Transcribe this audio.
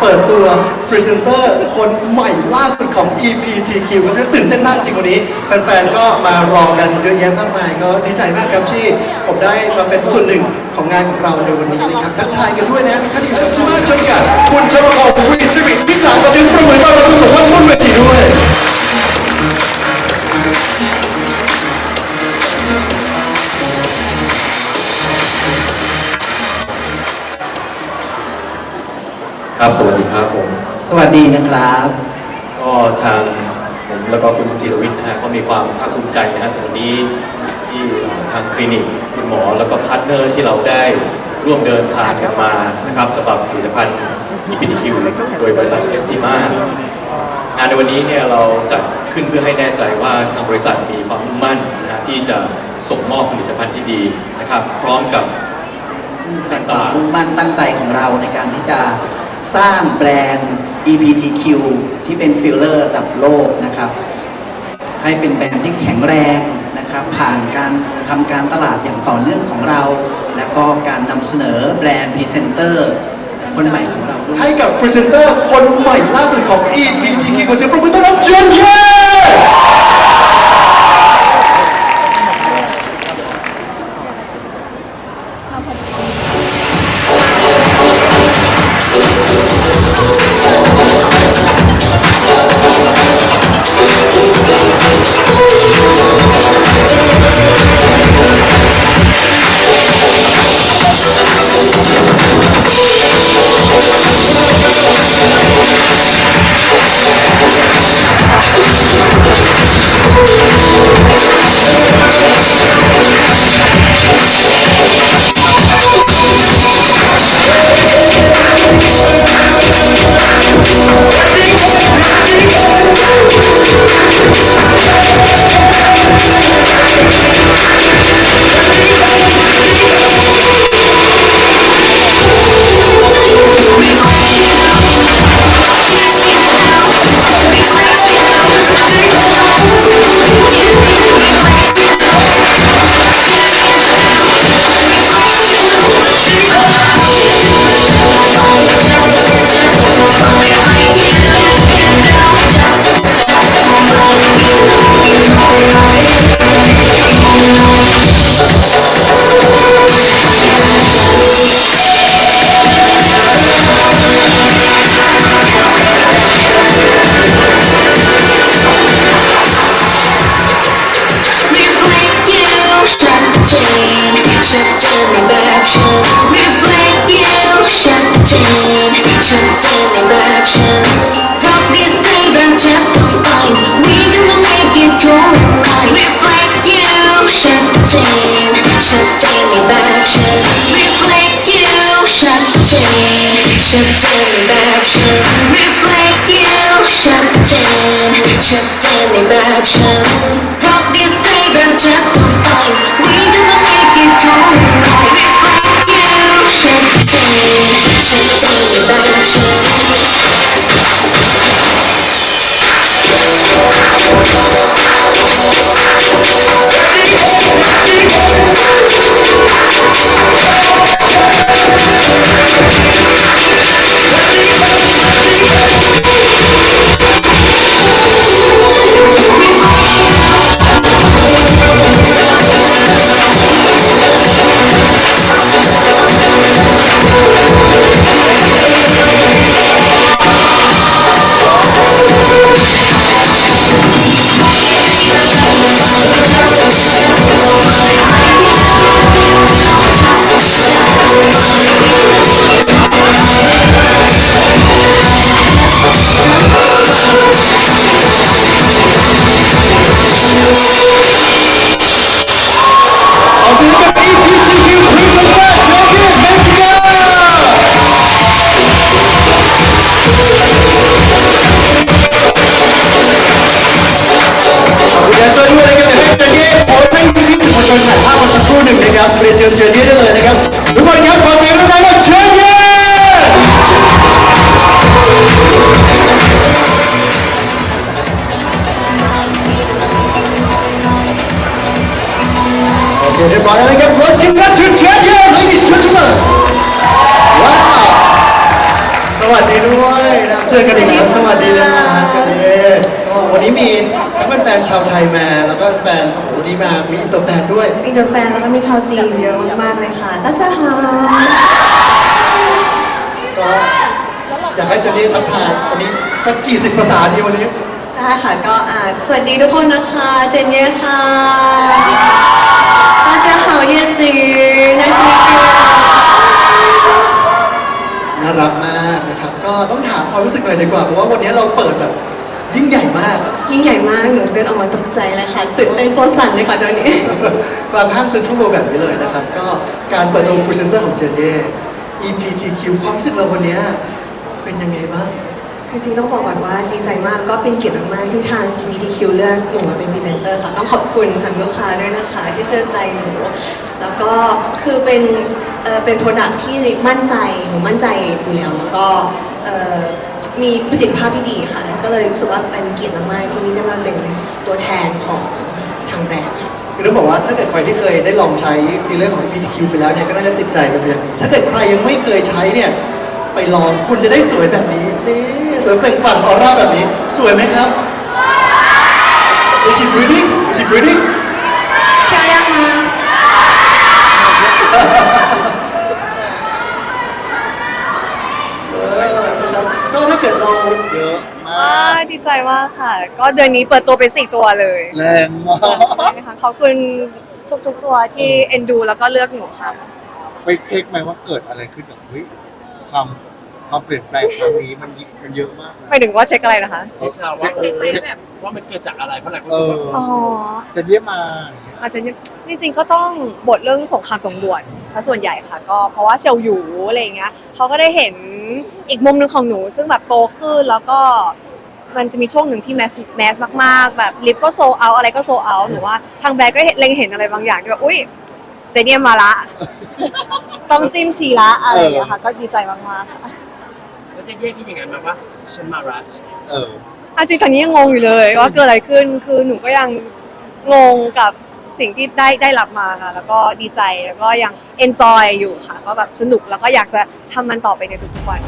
เปิดตัวพรีเซนเตอร์คนใหม่ล่าสุดของ EPTQ ครับตื่นเต้นมากจริงวันนี้ แฟนๆ ก็มารอกันเยอะแยะมากมาย ก็ดีใจมากครับที่ผมได้มาเป็นส่วนหนึ่งของงานของเราในวันนี้นะครับทักทายกันด้วยนะท่านที่รักมากจนกันคุณชมพงศ์วีสิริพิสารกระสิทธิ์ประเมินต้อนรับทุกสมวัติบนเวทีด้วย ครับ สวัสดีครับผม สวัสดีนะครับ ก็ทางผมแล้วก็คุณจิรวิทย์นะฮะก็มีความภาคภูมิใจนะฮะถึงวันนี้ที่ทางคลินิกคุณหมอแล้วก็พาร์ทเนอร์ที่เราได้ร่วมเดินทางกันมานะครับสำหรับผลิตภัณฑ์ EPTQ โดยบริษัท e s t i m a งานในวันนี้เนี่ยเราจัดขึ้นเพื่อให้แน่ใจว่าทางบริษัทมีความมุ่งมั่นนะฮะที่จะส่งมอบผลิตภัณฑ์ที่ดีนะครับ พร้อมกับแสดงความมุ่งมั่นตั้งใจของเราในการที่จะ สร้างแบรนด์ EPTQ ที่เป็นฟิลเลอร์ระดับโลกนะครับ ให้เป็นแบรนด์ที่แข็งแรงนะครับ ผ่านการทำการตลาดอย่างต่อเนื่องของเรา แล้วก็การนำเสนอแบรนด์พรีเซนเตอร์คนใหม่ของเราด้วยให้กับพรีเซนเตอร์คนใหม่ล่าสุดของ EPTQ ขอเสียงปรบมือต้อนรับเจนเย่ นชัดเจนในแบบฉัน Reflect you ชัดเจนชัดเจนในแบบฉัน Reflect you ชัดเจนชัดเจนในแบบฉัน Rock this day but just so fine We gonna make it go right Reflect you ชัดเจ ชมวลชนถ่ายภาพมาสักครู่หนึ่งนะครับเรียนเชิญเจนเย่ได้เลยนะครับ ทุกคนครับขอเสียงดังๆกับเจนเย่โอเคเรียบร้อยแล้วนะครับ Let's give it up to Jen Ye ladies and gentlemen ว้าวสวัสดีด้วยนะเจอกันอีกแล้วสวัสดีนะครับเจเน่ ก็วันนี้มีทั้งแฟนๆชาวไทยมา แล้วก็แฟนโอ้โหวันนี้มามีอินเตอร์แฟนด้วย อินเตอร์แฟนแล้วก็มีชาวจีนเยอะมากๆเลยค่ะ大家好 ก็อยากให้เจนนี่ทักทายวันนี้สักกี่สิบภาษาดีวันนี้ ได้ค่ะก็อ่าสวัสดีทุกคนนะคะ เจนเย่ค่ะ大家好叶子瑜 nice to meet you น่ารักมากนะครับ ก็ต้องถามความรู้สึกหน่อยดีกว่า เพราะว่าวันนี้เราเปิดแบบยิ่งใหญ่ มาก ยิ่งใหญ่มากหนูเดินออกมาตกใจเลยค่ะตื่นเต้นตัวสั่นเลยค่ะตอนนี้ กลางห้างเซ็นทรัลเวิลด์แบบนี้เลยนะครับ ก็การเปิดตัวพรีเซนเตอร์ของเจนเย่ EPTQ ความรู้สึกเราวันนี้เป็นยังไงบ้าง คือจริงต้องบอกก่อนว่าดีใจมากแล้วก็เป็นเกียรติมากๆที่ทาง EPTQ เลือกหนูมาเป็นพรีเซนเตอร์ค่ะ ต้องขอบคุณทางลูกค้าด้วยนะคะ ที่เชื่อใจหนู แล้วก็คือเป็นเอ่อเป็นโปรดักที่มั่นใจหนูมั่นใจอยู่แล้วแล้วก็เอ่อ มีประสิทธิภาพที่ดีค่ะ ก็เลยรู้สึกว่าเป็นเกียรติมากๆที่ได้มาเป็นตัวแทนของทางแบรนด์ค่ะ คือต้องบอกว่าถ้าเกิดใครที่เคยได้ลองใช้ฟีลเลอร์ของ EPTQ ไปแล้วเนี่ยก็น่าจะติดใจกันเป็นอย่างดีถ้าเกิดใครยังไม่เคยใช้เนี่ยไปลองคุณจะได้สวยแบบนี้นี่สวยเปล่งปลั่งออร่าแบบนี้ สวยไหมครับ Is she breathing? Is she breathing? 漂亮吗？ เกิดเราเยอะมาอ่ากดีใจมากค่ะ ก็เดือนนี้เปิดตัวไปสี่ตัวเลยแรงมากนะคะขอบคุณทุกๆตัวที่เอ็นดูแล้วก็เลือกหนูค่ะ ไปเช็คไหมว่าเกิดอะไรขึ้นกับเฮ้ยความความเปลี่ยนแปลงครั้งนี้มันมันเยอะมากไปถึงว่าเช็คอะไรนะคะ เช็คเราว่าเออแบบ ว่ามันเกิดจากอะไรเพราะหลายคนเอรู้สึกอว่าอ๋อ จะเยี่ยมมาอาจจะจริงๆก็ต้องบทเรื่องสงครามสงด่วนซะส่วนใหญ่ค่ะ ก็เพราะว่าเชลอยู่อะไรอย่างเงี้ยเขาก็ได้เห็น อีกมุมหนึ่งของหนู ซึ่งแบบโตขึ้นแล้วก็มันจะมีช่วงหนึ่งที่แมสแมสมากๆ แบบลิปก็โซเอาอะไรก็โซเอาหนูว่าทางแบรนด์ก็เห็นเล็งเห็นอะไรบางอย่างที่แบบอุ้ยเจเนียมมาละ ต้องจิ้มชีละอะไรอย่างเงี้ยค่ะ ก็ดีใจมากๆค่ะแล้วจะแยกคิดยังไงมาว่าฉันมารัสเอออาจริงตอนนี้ยังงงอยู่เลยว่าเกิดอะไรขึ้นคือหนูก็ยังงงกับสิ่งที่ได้ได้รับมาค่ะ แล้วก็ดีใจแล้วก็ยัง enjoy อยู่ค่ะก็แบบสนุกแล้วก็อยากจะทำมันต่อไปในทุกๆวัน